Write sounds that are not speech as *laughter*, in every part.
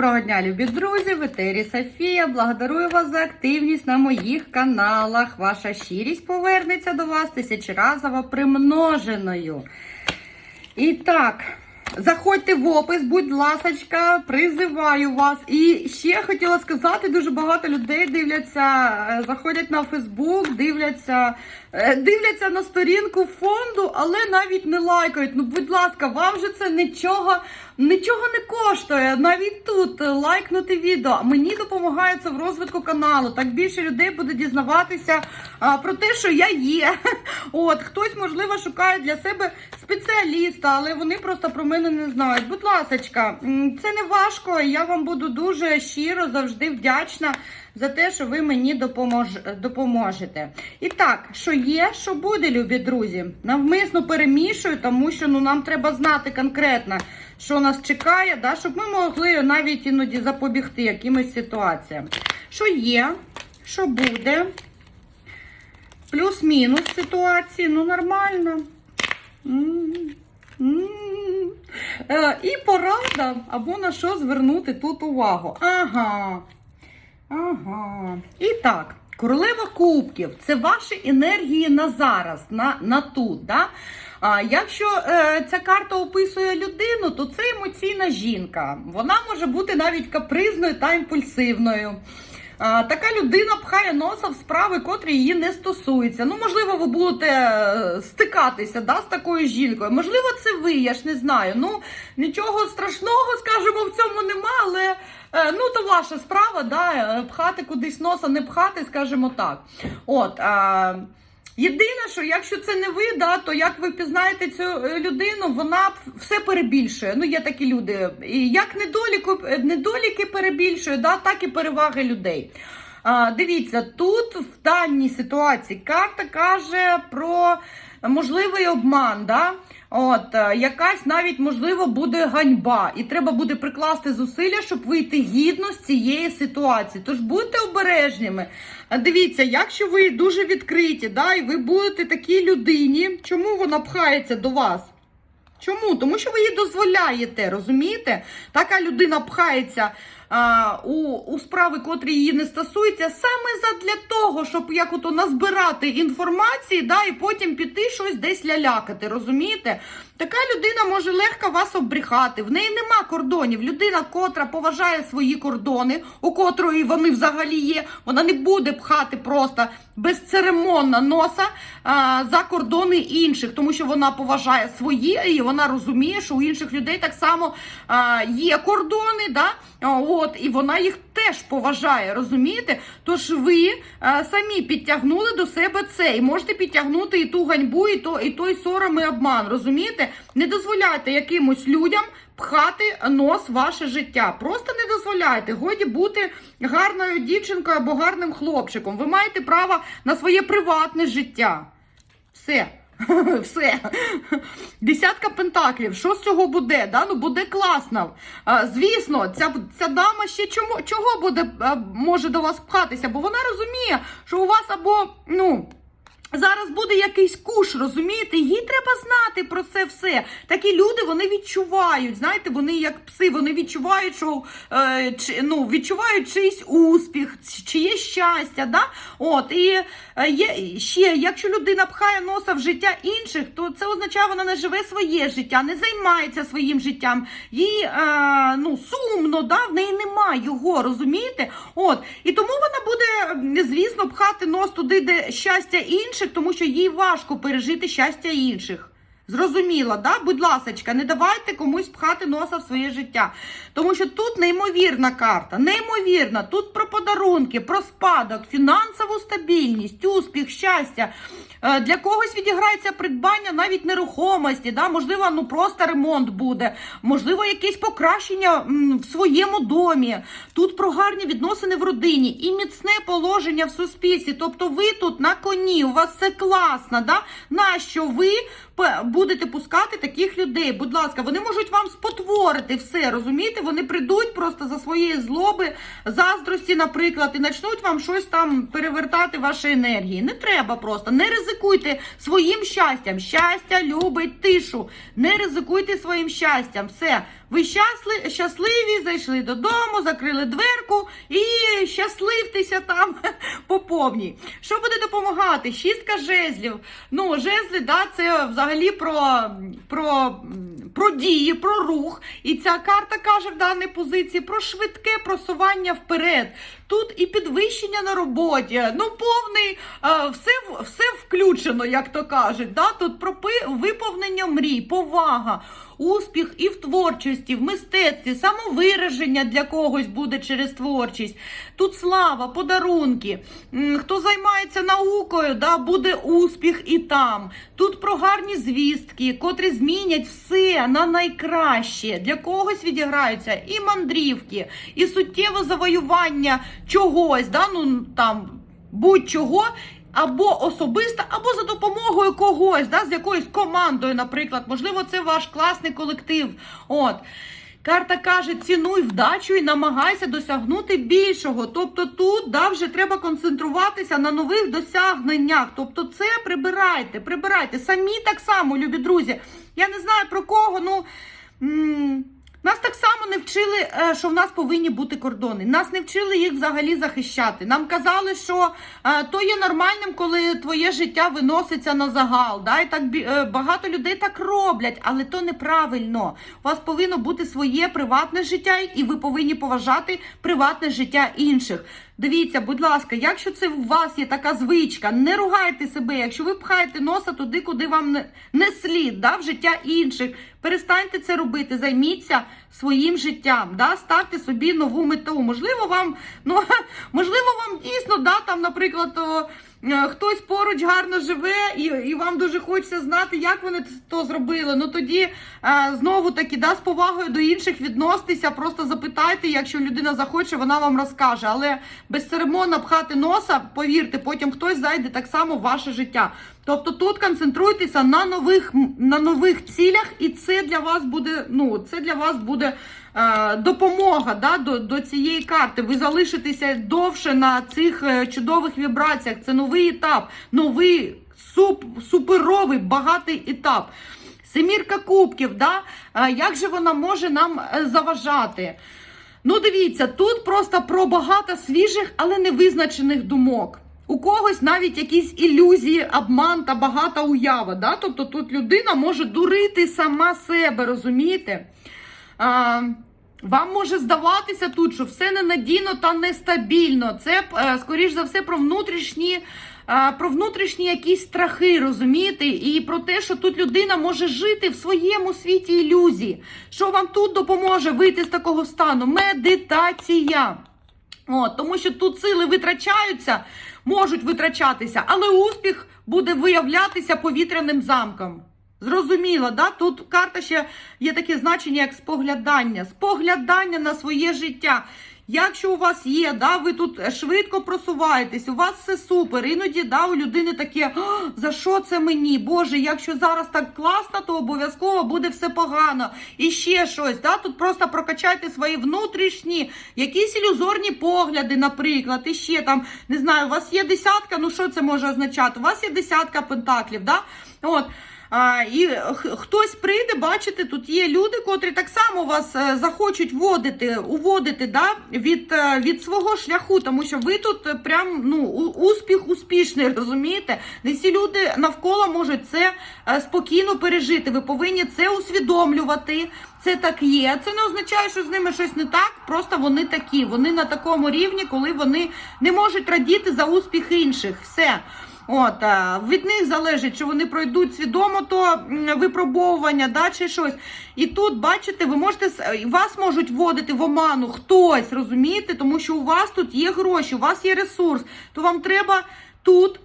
Доброго дня, любі друзі! В етері Софія. Благодарую вас за активність на моїх каналах. Ваша щирість повернеться до вас тисячеразово примноженою. І так, заходьте в опис, будь ласочка, призиваю вас. І ще хотіла сказати, дуже багато людей дивляться, е, заходять на Фейсбук, дивляться, дивляться на сторінку фонду, але навіть не лайкають. Ну, будь ласка, вам же це нічого. Нічого не коштує навіть тут лайкнути відео. Мені допомагає це в розвитку каналу. Так більше людей буде дізнаватися а, про те, що я є. *laughs* От хтось, можливо, шукає для себе спеціаліста, але вони просто про мене не знають. Будь ласочка, м, це не важко. Я вам буду дуже щиро завжди вдячна за те, що ви мені допомож... допоможете. І так, що є, що буде, любі друзі. Навмисно перемішую, тому що ну нам треба знати конкретно що нас чекає, да, щоб ми могли навіть іноді запобігти якимось ситуаціям. Що є, що буде, плюс-мінус ситуації, ну нормально. Е, І порада, або на що звернути тут увагу. Ага. Ага. І так, королева кубків це ваші енергії на зараз, на, на тут. Да? А якщо е, ця карта описує людину, то це емоційна жінка. Вона може бути навіть капризною та імпульсивною. Така людина пхає носа в справи, котрі її не стосуються. Ну, можливо, ви будете е, стикатися да, з такою жінкою. Можливо, це ви, я ж не знаю. Ну, нічого страшного, скажімо, в цьому нема, але е, ну, то ваша справа, да, е, пхати кудись носа, не пхати, скажімо так. От. А, Єдине, що якщо це не ви, да, то як ви пізнаєте цю е, людину, вона все перебільшує. Ну, є такі люди. І як недоліку, недоліки перебільшує, да, так і переваги людей. А, Дивіться, тут в даній ситуації карта каже про можливий обман. Да? От, е, якась навіть можливо буде ганьба, і треба буде прикласти зусилля, щоб вийти гідно з цієї ситуації. Тож будьте обережними. Дивіться, якщо ви дуже відкриті, да, і ви будете такій людині, чому вона пхається до вас? Чому? Тому що ви їй дозволяєте, розумієте? Така людина пхається а, у у справи, котрі її не стосуються, саме задля того, щоб як ото назбирати інформації, да, і потім піти щось десь лялякати. Розумієте? Така людина може легко вас обріхати. В неї нема кордонів. Людина, котра поважає свої кордони, у котрої вони взагалі є, вона не буде пхати просто безцеремонно носа а, за кордони інших, тому що вона поважає свої і вона розуміє, що у інших людей так само а, є кордони. да, От, і вона їх теж поважає, розумієте? Тож ви а, самі підтягнули до себе це і можете підтягнути і ту ганьбу, і то, і той сором і обман. Розумієте? Не дозволяйте якимось людям пхати нос ваше життя. Просто не дозволяйте. Годі бути гарною дівчинкою або гарним хлопчиком. Ви маєте право на своє приватне життя. Все. *laughs* Все. Десятка пентаклів. Що з цього буде? Да? Ну буде класно. А, звісно, ця ця дама ще чому, чого буде а, може до вас пхатися? Бо вона розуміє, що у вас або, ну. Зараз буде якийсь куш, розумієте? Їй треба знати про це все. Такі люди вони відчувають. Знаєте, вони як пси, вони відчувають, що е, чи, ну, відчувають чийсь успіх, чиє щастя. Да? От, І е, є ще, якщо людина пхає носа в життя інших, то це означає, вона не живе своє життя, не займається своїм життям. Їй е, ну, сумно, да? в неї немає його, розумієте? От, І тому вона буде, звісно, пхати нос туди, де щастя інших, тому що їй важко пережити щастя інших. Зрозуміло, да? будь ласочка, не давайте комусь пхати носа в своє життя. Тому що тут неймовірна карта, неймовірна. Тут про подарунки, про спадок, фінансову стабільність, успіх, щастя. Е, для когось відіграється придбання навіть нерухомості. Да? Можливо, ну просто ремонт буде, можливо, якесь покращення в своєму домі. Тут про гарні відносини в родині і міцне положення в суспільстві. Тобто ви тут на коні, у вас все класно. Да? Нащо ви будете пускати таких людей? Будь ласка, вони можуть вам спотворити все, розумієте? Вони прийдуть просто за своєї злоби, заздрості, наприклад, і почнуть вам щось там перевертати ваші енергії. Не треба просто, не ризикуйте своїм щастям. Щастя любить тишу. Не ризикуйте своїм щастям. Все. Ви щасли, щасливі, зайшли додому, закрили дверку і щасливтеся там *laughs* по повній. Що буде допомагати? Шістка жезлів. Ну, жезли, да, це взагалі про, про, про дії, про рух. І ця карта каже в даній позиції про швидке просування вперед. Тут і підвищення на роботі, ну повний, е, все, все включено, як то кажуть. Да? Тут про виповнення мрій, повага, успіх і в творчості, в мистецтві, самовираження для когось буде через творчість. Тут слава, подарунки. Хто займається наукою, да, буде успіх і там. Тут про гарні звістки, котрі змінять все на найкраще. Для когось відіграються і мандрівки, і суттєве завоювання чогось, да, ну там будь-чого. Або особисто, або за допомогою когось, да, з якоюсь командою, наприклад. Можливо, це ваш класний колектив. От. Карта каже: цінуй вдачу і намагайся досягнути більшого. Тобто тут да, вже треба концентруватися на нових досягненнях. Тобто, це прибирайте, прибирайте. Самі так само, любі друзі. Я не знаю про кого, ну. Нас так само не вчили, е, що в нас повинні бути кордони. Нас не вчили їх взагалі захищати. Нам казали, що е, то є нормальним, коли твоє життя виноситься на загал. Да? І так е, багато людей так роблять, але то неправильно. У вас повинно бути своє приватне життя, і ви повинні поважати приватне життя інших. Дивіться, будь ласка, якщо це у вас є така звичка, не ругайте себе. Якщо ви пхаєте носа туди, куди вам не слід, да, в життя інших, перестаньте це робити, займіться своїм життям, да, ставте собі нову мету. Можливо, вам, ну *laughs* можливо, вам дійсно, да, там, наприклад, то, е, хтось поруч гарно живе, і, і вам дуже хочеться знати, як вони то зробили. Ну тоді е, знову таки да, з повагою до інших відноситися, просто запитайте, якщо людина захоче, вона вам розкаже. Але безцеремонно пхати носа, повірте, потім хтось зайде так само в ваше життя. Тобто тут концентруйтеся на нових на нових цілях, і це для вас буде. Ну це для вас буде е, допомога да, до, до цієї карти. Ви залишитеся довше на цих е, чудових вібраціях. Це новий етап, новий суп, суперовий багатий етап. Семірка кубків, да? Е, як же вона може нам заважати? Ну, дивіться, тут просто про багато свіжих, але невизначених думок. У когось навіть якісь ілюзії, обман та багата уява. Да? Тобто тут людина може дурити сама себе, розумієте? А, вам може здаватися тут, що все ненадійно та нестабільно. Це, е, скоріш за все, про внутрішні. е, Про внутрішні якісь страхи, розумієте, і про те, що тут людина може жити в своєму світі ілюзії. Що вам тут допоможе вийти з такого стану? Медитація. От, тому що тут сили витрачаються, можуть витрачатися, але успіх буде виявлятися повітряним замком. Зрозуміло, да? Тут карта ще є таке значення, як споглядання. Споглядання на своє життя. Якщо у вас є, да, ви тут швидко просуваєтесь, у вас все супер. Іноді да, у людини таке, за що це мені? Боже, якщо зараз так класно, то обов'язково буде все погано. І ще щось. Да? Тут просто прокачайте свої внутрішні, якісь ілюзорні погляди, наприклад. І ще там, не знаю, у вас є десятка, ну що це може означати? У вас є десятка пентаклів, да? От. А, і хтось прийде, бачите, тут є люди, котрі так само вас е, захочуть водити, уводити да, від, е, від свого шляху, тому що ви тут прям ну, успіх успішний, розумієте? Не всі люди навколо можуть це е, спокійно пережити. Ви повинні це усвідомлювати. Це так є. Це не означає, що з ними щось не так. Просто вони такі. Вони на такому рівні, коли вони не можуть радіти за успіх інших. Все. От, е, від них залежить, чи вони пройдуть свідомо то випробовування, да, чи щось. І тут, бачите, ви можете е, вас можуть вводити в оману хтось, розумієте? Тому що у вас тут є гроші, у вас є ресурс, то вам треба тут.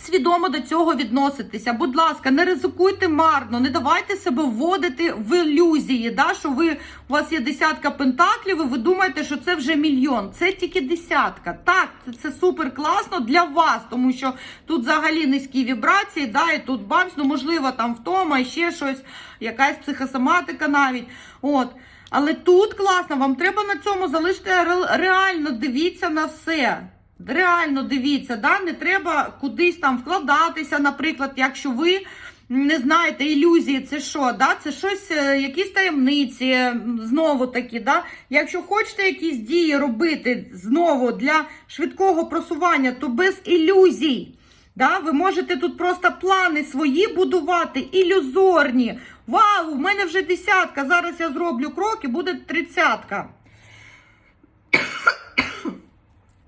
Свідомо до цього відноситися. Будь ласка, не ризикуйте марно, не давайте себе вводити в ілюзії. Да? Що ви у вас є десятка пентаклів, і ви думаєте, що це вже мільйон. Це тільки десятка. Так, це супер класно для вас, тому що тут взагалі низькі вібрації, да, і тут бамс, ну можливо, там втома, ще щось, якась психосоматика навіть. От. Але тут класно, вам треба на цьому залишити ре- реально дивіться на все. Реально дивіться, да? не треба кудись там вкладатися, наприклад, якщо ви не знаєте, ілюзії, це що? Да? Це щось, е, якісь таємниці, знову таки, да? Якщо хочете якісь дії робити знову для швидкого просування, то без ілюзій. Да? Ви можете тут просто плани свої будувати, ілюзорні. Вау, у мене вже десятка. Зараз я зроблю крок і буде тридцятка.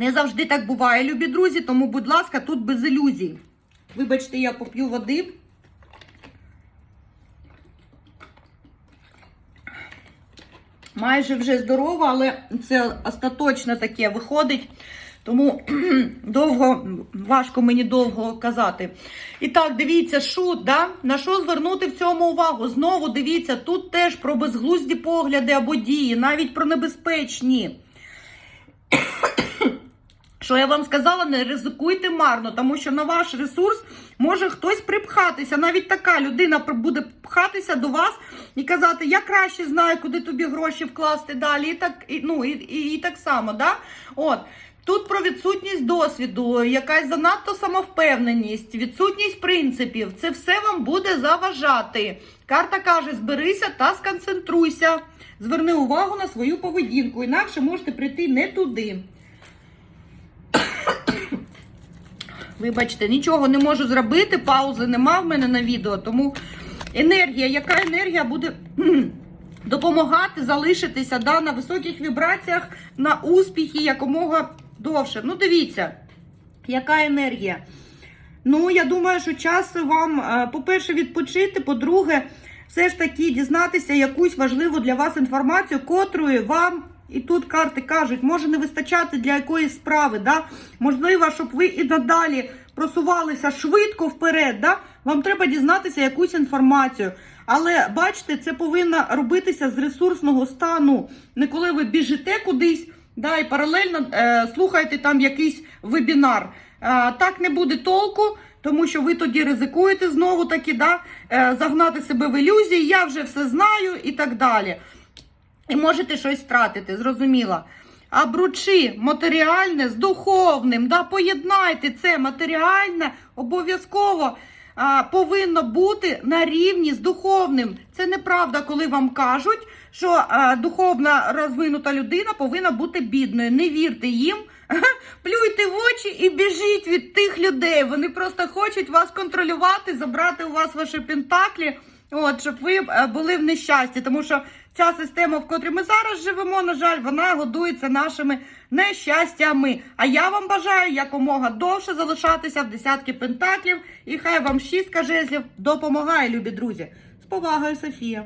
Не завжди так буває, любі друзі, тому, будь ласка, тут без ілюзій. Вибачте, я поп'ю води. Майже вже здорова, але це остаточно таке виходить. Тому *clears throat* довго, важко мені довго казати. І так, дивіться, шут, да? на що звернути в цьому увагу? Знову дивіться, тут теж про безглузді погляди або дії, навіть про небезпечні. Що я вам сказала, не ризикуйте марно, тому що на ваш ресурс може хтось припхатися. Навіть така людина буде пхатися до вас і казати, я краще знаю, куди тобі гроші вкласти далі. І так, і, ну, і, і, і так само. Да? От. Тут про відсутність досвіду, якась занадто самовпевненість, відсутність принципів. Це все вам буде заважати. Карта каже: зберися та сконцентруйся. Зверни увагу на свою поведінку, інакше можете прийти не туди. Вибачте, нічого не можу зробити, паузи нема в мене на відео, тому енергія, яка енергія буде *clears throat* допомагати залишитися да, на високих вібраціях, на успіхи якомога довше. Ну, дивіться, яка енергія. Ну, я думаю, що час вам, е, по-перше, відпочити, по-друге, все ж таки дізнатися якусь важливу для вас інформацію, котрої вам. І тут карти кажуть, може не вистачати для якоїсь справи, да? можливо, щоб ви і надалі просувалися швидко вперед, да? вам треба дізнатися якусь інформацію. Але бачите, це повинно робитися з ресурсного стану. Не коли ви біжите кудись, да, і паралельно е, слухаєте там якийсь вебінар. Е, так не буде толку, тому що ви тоді ризикуєте знову таки, да, е, загнати себе в ілюзії, я вже все знаю і так далі. І можете щось втратити, зрозуміло. А бручи матеріальне з духовним, да, поєднайте це матеріальне обов'язково а, повинно бути на рівні з духовним. Це неправда, коли вам кажуть, що а, духовна розвинута людина повинна бути бідною. Не вірте їм, *laughs* плюйте в очі і біжіть від тих людей. Вони просто хочуть вас контролювати, забрати у вас ваші пентаклі. От, щоб ви е, були в нещасті, тому що ця система, в котрій ми зараз живемо, на жаль, вона годується нашими нещастями. А я вам бажаю якомога довше залишатися в десятки пентаклів, і хай вам шістка жезлів допомагає, любі друзі. З повагою, Софія.